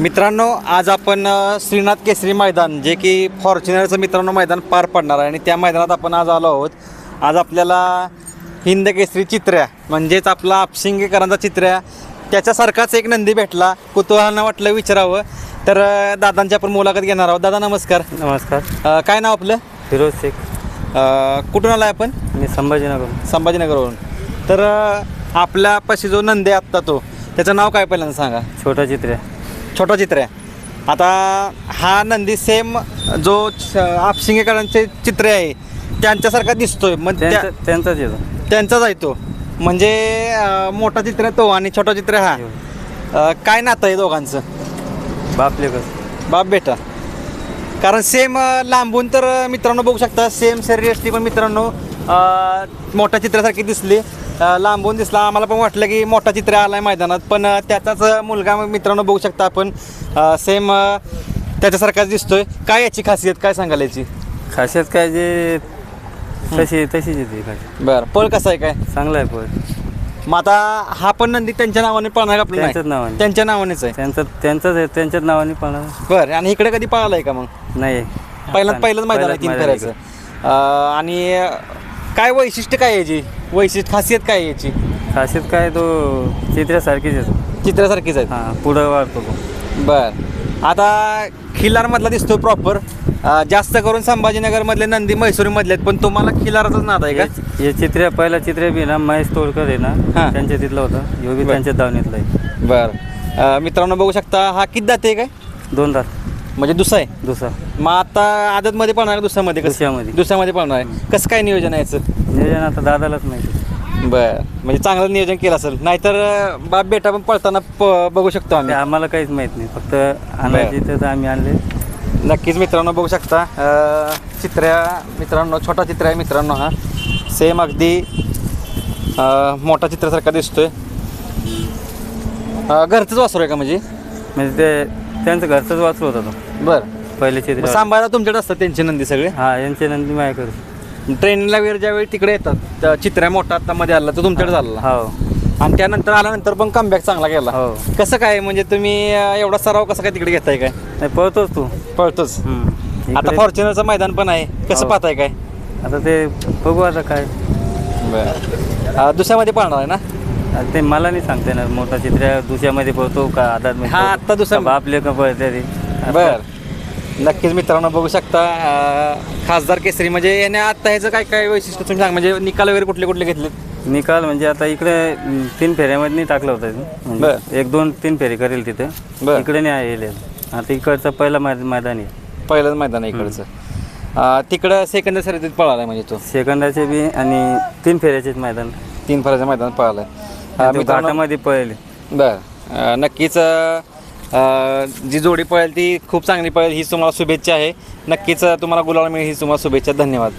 मित्रांनो आज आपण श्रीनाथ केसरी मैदान जे की फॉर्च्युनरचं मित्रांनो मैदान पार पडणार आहे. आणि त्या मैदानात आपण आज आलो आहोत. आज आपल्याला हिंद केसरी चित्र्या म्हणजेच आपला आपशिंगेकरांचा चित्र्या त्याच्यासारखाच एक नंदी भेटला. कुतूहलानं वाटलं विचारावं. तर दादांची आपण मुलाखत घेणार आहोत. दादा नमस्कार. नमस्कार. काय नाव आपलं? फिरोज शेख. कुठून आलाय आपण? मी संभाजीनगर संभाजीनगरवरून. तर अ, आपल्यापाशी जो नंदी आत्ता तो त्याचं नाव काय पहिल्यांदा सांगा. छोटा चित्र्या छोटा चित्र आहे. आता हा नंदी सेम जो आपशिंगेकरांचे चित्र आहे त्यांच्यासारखा दिसतोय. मग त्या त्यांचा त्यांचाच येतो त्यांचाच आहे तो. म्हणजे अं, मोठा चित्र तो आणि छोटा चित्र हा. अं, काय नातं आहे दोघांचं? बापले कस बाप बेटा. कारण सेम लांबून तर मित्रांनो बघू शकता सेम शरीर असली पण मित्रांनो अं, मोठ्या चित्रासारखी दिसली. अं, लांबून दिसला. आम्हाला पण वाटलं की मोठा चित्र आला आहे मैदानात पण अं, त्याचाच अं, मुलगा मित्रांनो बघू शकता आपण. सेम त्याच्यासारखाच दिसतोय. काय याची खासियत? काय सांगाल याची? खासियत काय जे तशी तशीच येते खासियत. बरं पळ कसा आहे काय? चांगला आहे पण मग आता हा पण नंदी त्यांच्या नावाने पळणार का आपलं नाही? त्यांच्याच नावाने. त्यांच्या नावानेच आहे. त्यांचं त्यांचंच आहे त्यांच्याच नावाने पण बरं आणि इकडे कधी पळाला आहे का मग? नाही. पहिलं पहिलंच मैदान आहे तीन अं, आणि काय वैशिष्ट्य काय आहे याची? वैशिष्ट्य खासियत काय आहे याची. खासियत काय तो चित्र्यासारखीच येतो चित्रासारखीच आहे? हां पुढं वाढतो तो. बर. आता खिलारमधला दिसतो प्रॉपर जास्त करून संभाजीनगरमधले नंदी म्हैसूरमधले आहेत पण तुम्हाला खिलाराचाच नाद आहे का? हे- चित्र्या पहिला चित्र्या बी ना महेश तोडकर आहे ना हां. त्यांच्या तिथलं होतं. बरं. त्यांच्या दावणीतला आहे. बर. मित्रांनो बघू शकता हा किती दाते काय? दोन तास म्हणजे दुसरा आहे? दुसरा. मग आता आदतमध्ये पळणार का दुसऱ्यामध्ये कसं? दुसऱ्यामध्ये. दुसऱ्यामध्ये पळणार आहे. कसं काय नियोजन आहे याचं? नियोजन आता दादालाच माहिती बर. म्हणजे चांगलं नियोजन केलं असेल. नाहीतर अं, बाप बेटा पण पळताना प- बघू शकतो ते आम्ही आम्हाला काहीच माहीत नाही. फक्त आणायची तर आम्ही आणले. नक्कीच मित्रांनो बघू शकता. अं, चित्र्या मित्रांनो छोटा चित्र आहे मित्रांनो हा. सेम अगदी अं, मोठा चित्रासारखा दिसतोय. अं, घरचंच वासरू आहे का म्हणजे? म्हणजे ते त्यांचं घरचंच वाचलं होता तो. बर. पहिले चित्र सांभाळा तुमच्याकडे असतात त्यांचे नंदी सगळे? हा यांचे नंदी माझ्याकडे. ट्रेनिंगला वगैरे ज्यावेळी तिकडे येतात त्या चित्र्या मोठा आता मध्ये आला तो तुमच्याकडे झाला हो. आणि त्यानंतर आल्यानंतर पण कमबॅक चांगला केला. हो. कसं काय म्हणजे तुम्ही अं, एवढा सराव कसं काय तिकडे घेताय काय? नाही पळतोच तू. पळतोच. हम्म. आता इकडे- फॉर्च्युनरचं मैदान पण आहे. कसं हो. पाहताय काय? आता ते बघू आता काय. अं, दुसऱ्यामध्ये पाळणार आहे ना? ते मला नाही सांगता येणार. मोठा चित्र दुसऱ्यामध्ये पळतो का आधात हा, आत्ता दुसऱ्या- बापले का पळते ते? बर. नक्कीच मित्रांनो बघू शकता अं, खासदार केसरी म्हणजे याने आता ह्याचं काय काय वैशिष्ट्य तुम्ही सांग म्हणजे निकाल वगैरे कुठले कुठले घेतले निकाल म्हणजे आता इकडे अं, तीन फेऱ्यामध्ये नाही टाकलं होतं. म्हणजे बरं. एक दोन तीन फेरी करेल तिथे. बरं. इकडे नाही येईल आता इकडचं पहिला मैद- मैदान आहे. पहिलंच मैदान आहे इकडचं. अं, तिकडं सेकंड शर्यतीत पळाला म्हणजे तो? सेकंदाचे बी आणि तीन फेऱ्याचेच मैदान. तीन फराच्या मैदानात पळालाय. तो मित्रांनो. घाटामध्ये पळले. बर. अं, नक्कीच अं, जी जोडी पळेल ती खूप चांगली पळेल ही तुम्हाला शुभेच्छा आहे. नक्कीच तुम्हाला गुलाल मिळेल ही तुम्हाला शुभेच्छा. धन्यवाद.